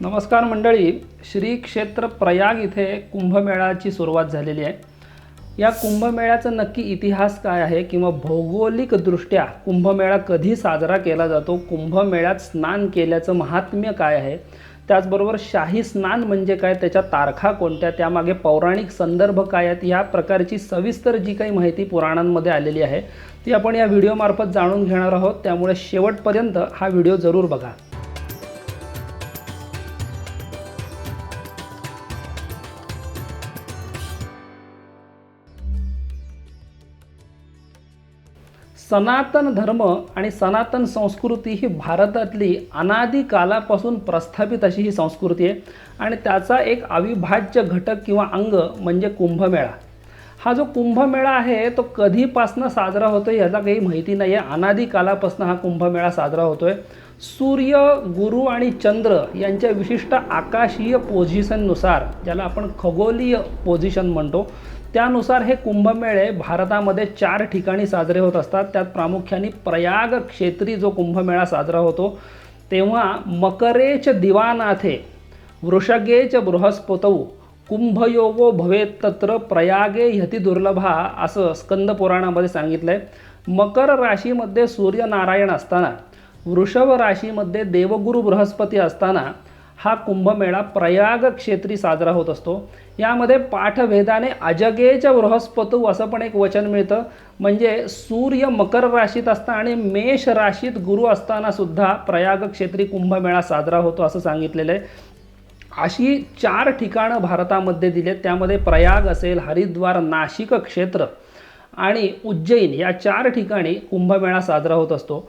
नमस्कार मंडळी. श्री क्षेत्र प्रयाग इथे कुंभमेळ्याची सुरुवात झालेली आहे. या कुंभमेळ्याचा नक्की इतिहास काय आहे किंवा भौगोलिकदृष्ट्या कुंभमेळा कधी साजरा केला जातो? कुंभमेळ्यात स्नान केल्याचं महात्म्य काय आहे? त्याचबरोबर शाही स्नान म्हणजे काय? त्याच्या तारखा कोणत्या? त्यामागे पौराणिक संदर्भ काय आहेत? या प्रकारची सविस्तर जी काही माहिती पुराणांमध्ये आलेली आहे ती आपण या व्हिडिओमार्फत जाणून घेणार आहोत. त्यामुळे शेवटपर्यंत हा व्हिडिओ जरूर बघा. सनातन धर्म आणि सनातन संस्कृती ही भारतातली अनादी कालापासून प्रस्थापित अशी ही संस्कृती आहे. आणि त्याचा एक अविभाज्य घटक किंवा अंग म्हणजे कुंभमेळा. हा जो कुंभमेळा आहे तो कधीपासनं साजरा होतो याला काही माहिती नाही आहे अनादी कालापासून हा कुंभमेळा साजरा होतोय. सूर्य गुरु आणि चंद्र यांच्या विशिष्ट आकाशीय पोझिशननुसार ज्याला आपण खगोलीय पोझिशन म्हणतो त्यानुसार हे कुंभमेळे भारतामध्ये चार ठिकाणी साजरे होत असतात. त्यात प्रामुख्याने प्रयाग क्षेत्री जो कुंभमेळा साजरा होतो तेव्हा मकरेच दिवानाथे वृषगेच बृहस्पतौ कुंभयोगो भवेत तत्र प्रयागे ह्यती दुर्लभा असं स्कंद पुराणामध्ये सांगितलं आहे मकर राशीमध्ये सूर्यनारायण असताना वृषभ राशीमध्ये देवगुरु बृहस्पती असताना हा कुंभमेळा प्रयाग क्षेत्री साजरा होत असतो. यामध्ये पाठभेदाने अजगेच्या बृहस्पतू असं पण एक वचन मिळतं. म्हणजे सूर्य मकर राशीत असता आणि मेष राशीत गुरु असताना सुद्धा प्रयाग क्षेत्री कुंभमेळा साजरा होतो असं सांगितलेलं आहे. अशी चार ठिकाणं भारतामध्ये दिली आहेत त्यामध्ये प्रयाग असेल हरिद्वार नाशिक क्षेत्र आणि उज्जैन या चार ठिकाणी कुंभमेळा साजरा होत असतो.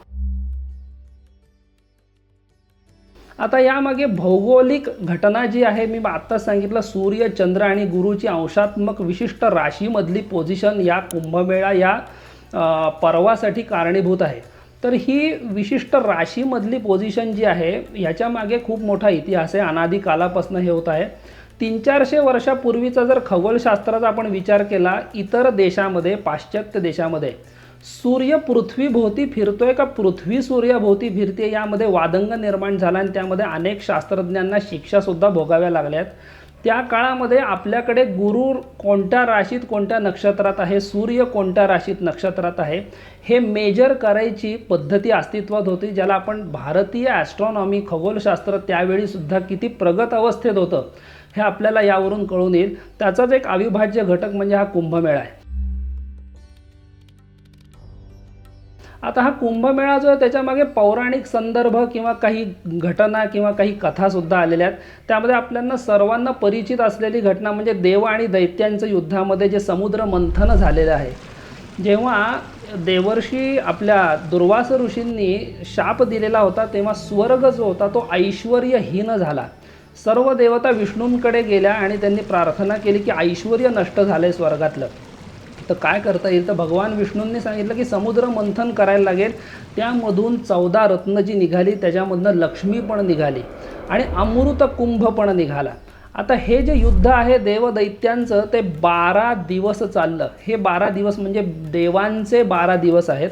आता यामागे भौगोलिक घटना जी आहे मी आत्ताच सांगितलं सूर्य चंद्र आणि गुरुची अंशात्मक विशिष्ट राशीमधली पोझिशन या कुंभमेळा या पर्वासाठी कारणीभूत आहे. तर ही विशिष्ट राशीमधली पोझिशन जी आहे ह्याच्या मागे खूप मोठा इतिहास आहे. अनादी कालापासून हे होत आहे. तीन चारशे वर्षापूर्वीचा जर खगोलशास्त्राचा आपण विचार केला इतर देशामध्ये पाश्चात्य देशामध्ये सूर्य पृथ्वीभोवती फिरतोय का? पृथ्वी सूर्याभोवती फिरते यामध्ये वादंग निर्माण झाला आणि त्यामध्ये अनेक शास्त्रज्ञांना शिक्षासुद्धा भोगाव्या लागल्यात. त्या काळामध्ये आपल्याकडे गुरु कोणत्या राशीत कोणत्या नक्षत्रात आहे? सूर्य कोणत्या राशीत नक्षत्रात आहे? हे मेजर करायची पद्धती अस्तित्वात होती ज्याला आपण भारतीय ॲस्ट्रॉनॉमी खगोलशास्त्र त्यावेळीसुद्धा किती प्रगत अवस्थेत होतं हे आपल्याला यावरून कळून येईल. त्याचाच एक अविभाज्य घटक म्हणजे हा कुंभमेळा आहे. आता हा कुंभमेळा जो आहे त्याच्यामागे पौराणिक संदर्भ किंवा काही घटना किंवा काही कथासुद्धा आलेल्या आहेत. त्यामध्ये आपल्याला सर्वांना परिचित असलेली घटना म्हणजे देव आणि दैत्यांचं युद्धामध्ये जे समुद्र मंथन झालेलं आहे. जेव्हा देवर्षी आपल्या दुर्वास ऋषींनी शाप दिलेला होता तेव्हा स्वर्ग जो होता तो ऐश्वर्यहीन झाला. सर्व देवता विष्णूंकडे गेल्या आणि त्यांनी प्रार्थना केली की ऐश्वर नष्ट झालं आहे स्वर्गातलं. तर काय करता येईल? तर भगवान विष्णूंनी सांगितलं की समुद्र मंथन करायला लागेल. त्यामधून चौदा रत्न जी निघाली त्याच्यामधनं लक्ष्मी पण निघाली आणि अमृत कुंभ पण निघाला. आता हे जे युद्ध आहे देवदैत्यांचं ते बारा दिवस चाललं. हे बारा दिवस म्हणजे देवांचे बारा दिवस आहेत.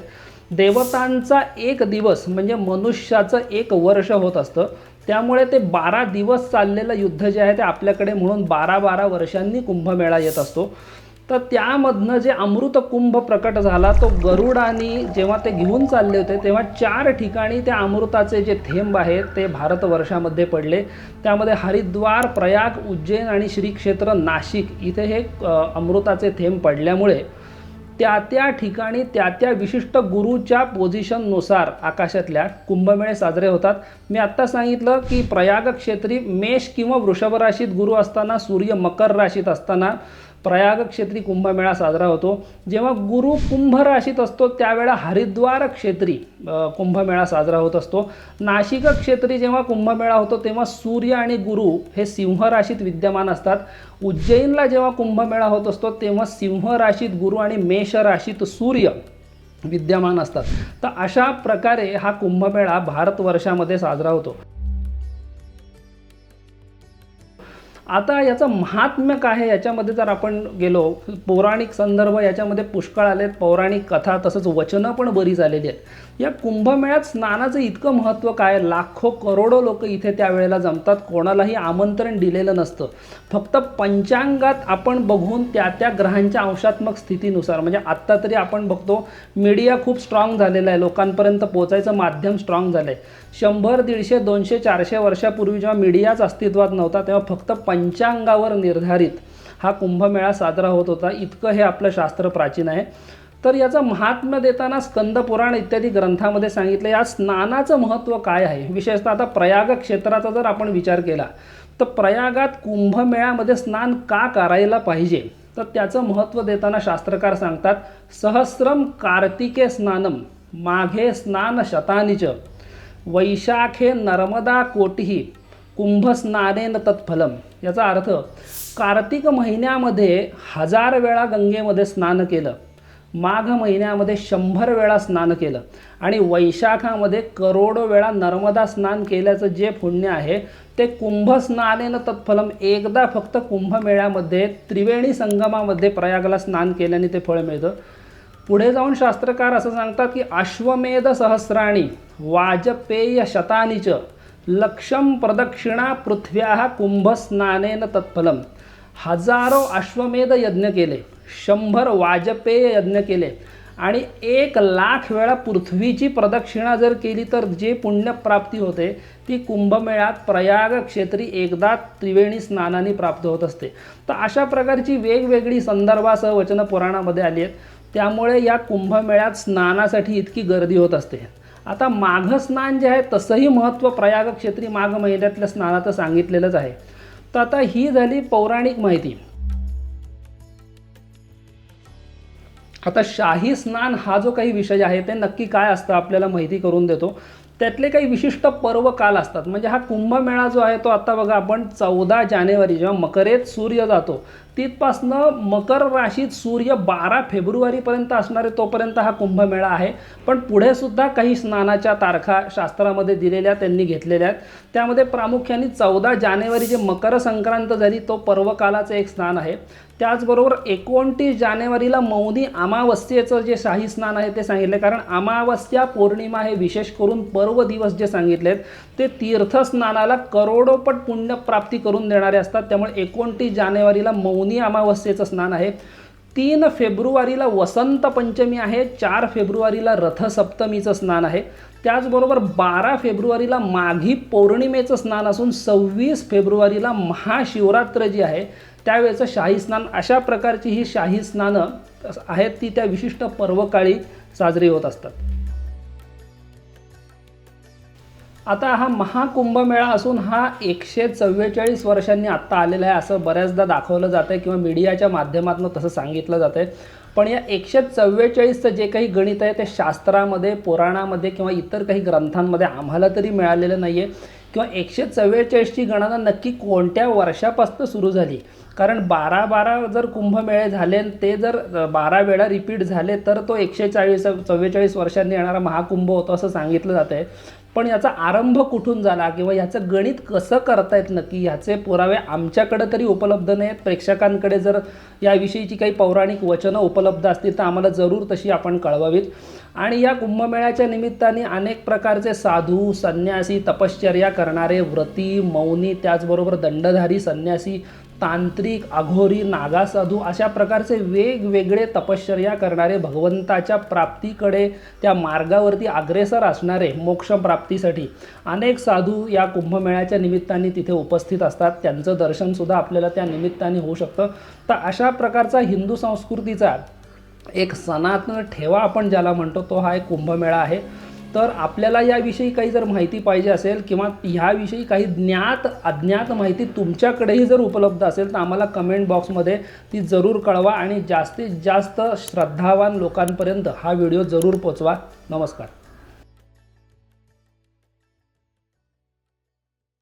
देवतांचा एक दिवस म्हणजे मनुष्याचं एक वर्ष होत असतं. त्यामुळे ते बारा दिवस चाललेलं युद्ध जे आहे ते आपल्याकडे म्हणून बारा बारा वर्षांनी कुंभमेळा येत असतो. तर त्यामधनं जे अमृत कुंभ प्रकट झाला तो गरुडानी जेव्हा ते घेऊन चालले होते तेव्हा चार ठिकाणी त्या अमृताचे जे थेंब आहेत ते भारतवर्षामध्ये पडले. त्यामध्ये हरिद्वार प्रयाग उज्जैन आणि श्री क्षेत्र नाशिक इथे हे अमृताचे थेंब पडल्यामुळे त्या त्या ठिकाणी त्या त्या विशिष्ट गुरुच्या पोझिशननुसार आकाशातल्या कुंभमेळे साजरे होतात. मी आत्ता सांगितलं की प्रयाग क्षेत्री मेष किंवा वृषभ राशीत गुरु असताना सूर्य मकर राशीत असताना प्रयाग क्षेत्री कुंभमेळा साजरा होतो. जेव्हा गुरु कुंभ राशीत असतो त्यावेळा हरिद्वार क्षेत्री कुंभमेळा साजरा होत असतो. नाशिक क्षेत्री जेव्हा कुंभमेळा होतो तेव्हा सूर्य आणि गुरु हे सिंह राशीत विद्यमान असतात. उज्जैनला जेव्हा कुंभमेळा होत असतो तेव्हा सिंह राशीत गुरु आणि मेष राशीत सूर्य विद्यमान असतात. तर अशा प्रकारे हा कुंभमेळा भारतवर्षामध्ये साजरा होतो. आता याचं महात्म्य काय आहे? याच्यामध्ये जर आपण गेलो पौराणिक संदर्भ याच्यामध्ये पुष्कळ आलेत पौराणिक कथा तसंच वचनं पण बरीच आलेली आहेत. या कुंभमेळ्यात स्नानाचं इतकं महत्त्व काय? आहे? लाखो करोडो लोक इथे त्यावेळेला जमतात. कोणालाही आमंत्रण दिलेलं नसतं. फक्त पंचांगात आपण बघून त्या त्या ग्रहांच्या अंशात्मक स्थितीनुसार म्हणजे आत्ता तरी आपण बघतो मीडिया खूप स्ट्रॉंग झालेला आहे. लोकांपर्यंत पोचायचं माध्यम स्ट्रॉंग झालं आहे शंभर दीडशे दोनशे चारशे वर्षापूर्वी जेव्हा मीडियाच अस्तित्वात नव्हता तेव्हा फक्त पंचांगावर निर्धारित हा कुंभमेळा साजरा होत होता. इतकं हे आपलं शास्त्र प्राचीन आहे. तर याचं महात्म्य देताना स्कंद पुराण इत्यादी ग्रंथामध्ये सांगितलं या स्नानाचं महत्त्व काय आहे? विशेषतः आता प्रयाग क्षेत्राचा जर आपण विचार केला तर प्रयागात कुंभमेळ्यामध्ये स्नान का करायला पाहिजे? तर त्याचं महत्त्व देताना शास्त्रकार सांगतात सहस्रम कार्तिके स्नानम माघे स्नान शतानिच वैशाखे नर्मदा कोटिही कुंभस्नानेन तत्फलम. याचा अर्थ कार्तिक महिन्यामध्ये हजार वेळा गंगेमध्ये स्नान केलं माघ महिन्यामध्ये शंभर वेळा स्नान केलं आणि वैशाखामध्ये करोडो वेळा नर्मदा स्नान केल्याचं जे पुण्य आहे ते कुंभस्नानेनं तत्फलम एकदा फक्त कुंभमेळ्यामध्ये त्रिवेणी संगमामध्ये प्रयागला स्नान केल्याने ते फळ मिळतं. पुढे जाऊन शास्त्रकार असं सांगतात की अश्वमेध सहस्राणी वाजपेय शतानीच लक्षम प्रदक्षिणा पृथ्व्या कुंभस्नानेन तत्फलम। हजारो अश्वमेध यज्ञ केले शंभर वाजपेय यज्ञ केले आणि एक लाख वेळा पृथ्वीची प्रदक्षिणा जर केली तर जे पुण्यप्राप्ती होते ती कुंभमेळ्यात प्रयाग क्षेत्री एकदा त्रिवेणी स्नानाने प्राप्त होत असते। तर अशा प्रकारची वेगवेगळी संदर्भासह वचन पुराणामध्ये आली आहेत। त्यामुळे या कुंभमेळ्यात स्नानासाठी इतकी गर्दी होत असते। आता माघ स्नान जे आहे तसंही महत्त्व प्रयाग क्षेत्री माघ महिन्यातल्या स्नानाचं सांगितलेलंच आहे. तर आता ही झाली पौराणिक माहिती. आता शाही स्नान हा जो काही विषय आहे ते नक्की काय असतं आपल्याला माहिती करून देतो. त्यातले काही विशिष्ट पर्व काल असतात. म्हणजे हा कुंभमेळा जो आहे तो आता बघा आपण चौदा जानेवारी जेव्हा मकरेत सूर्य जातो तिथपासनं मकर राशीत सूर्य बारा फेब्रुवारीपर्यंत असणारे तोपर्यंत हा कुंभमेळा आहे. पण पुढे सुद्धा काही स्नानाच्या तारखा शास्त्रामध्ये दिलेल्या त्यांनी घेतलेल्या आहेत. त्यामध्ये प्रामुख्याने चौदा जानेवारी जे मकर संक्रांत झाली तो पर्वकालाचं एक स्नान आहे. त्याचबरोबर एकोणतीस जानेवारीला मौनी अमावस्येचं जे शाही स्नान आहे ते सांगितले कारण अमावस्या पौर्णिमा हे विशेष करून पर्व दिवस जे सांगितलेत ते तीर्थस्नानाला करोडोपट पुण्यप्राप्ती करून देणारे असतात. त्यामुळे एकोणतीस जानेवारीला मौनी अमावस्येचं स्नान आहे. तीन फेब्रुवारीला वसंत पंचमी आहे. चार फेब्रुवारीला रथसप्तमीचं स्नान आहे. त्याचबरोबर बारा फेब्रुवारीला माघी पौर्णिमेचं स्नान असून सव्वीस फेब्रुवारीला महाशिवरात्र जी आहे. त्यावेळेचं शाही स्नान अशा प्रकारची ही शाही स्नानं आहेत ती त्या विशिष्ट पर्वकाळी साजरी होत असतात. आता हा महाकुंभमेळा असून हा एकशे चव्वेचाळीस वर्षांनी आत्ता आलेला आहे असं बऱ्याचदा दाखवलं जातं आहे किंवा मीडियाच्या माध्यमातून तसं सांगितलं जातं आहे पण या एकशे चव्वेचाळीसचं जे काही गणित आहे ते शास्त्रामध्ये पुराणामध्ये किंवा इतर काही ग्रंथांमध्ये आम्हाला तरी मिळालेलं नाही आहे किंवा एकशे चव्वेचाळीसची गणना नक्की कोणत्या वर्षापासून सुरू झाली? कारण बारा बारा जर कुंभमेळे झाले ते जर बारा वेळा रिपीट झाले तर तो एकशे चाळीस चव्वेचाळीस वर्षांनी येणारा महाकुंभ होतो असं सांगितलं जातं आहे पण याचा आरंभ कुठून झाला किंवा याचं गणित कसं करतायत नक्की ह्याचे पुरावे आमच्याकडे तरी उपलब्ध नाहीत. प्रेक्षकांकडे जर याविषयीची काही पौराणिक वचनं उपलब्ध असतील तर आम्हाला जरूर तशी आपण कळवावीत. आणि या कुंभमेळ्याच्या निमित्ताने अनेक प्रकारचे साधू संन्यासी तपश्चर्या करणारे व्रती मौनी त्याचबरोबर दंडधारी संन्यासी तांत्रिक अघोरी नागासाधू अशा प्रकारचे वेगवेगळे तपश्चर्या करणारे भगवंताच्या प्राप्तीकडे त्या मार्गावरती अग्रेसर असणारे मोक्षप्राप्तीसाठी अनेक साधू या कुंभमेळ्याच्या निमित्ताने तिथे उपस्थित असतात. त्यांचं दर्शनसुद्धा आपल्याला त्या निमित्ताने होऊ शकतं. तर अशा प्रकारचा हिंदू संस्कृतीचा एक सनातन ठेवा आपण ज्याला म्हणतो तो हा एक कुंभमेळा आहे. तर आपल्याला याविषयी काही जर माहिती पाहिजे असेल किंवा ह्याविषयी काही ज्ञात अज्ञात माहिती तुमच्याकडेही जर उपलब्ध असेल तर आम्हाला कमेंट बॉक्समध्ये ती जरूर कळवा आणि जास्तीत जास्त श्रद्धावान लोकांपर्यंत हा व्हिडिओ जरूर पोचवा. नमस्कार.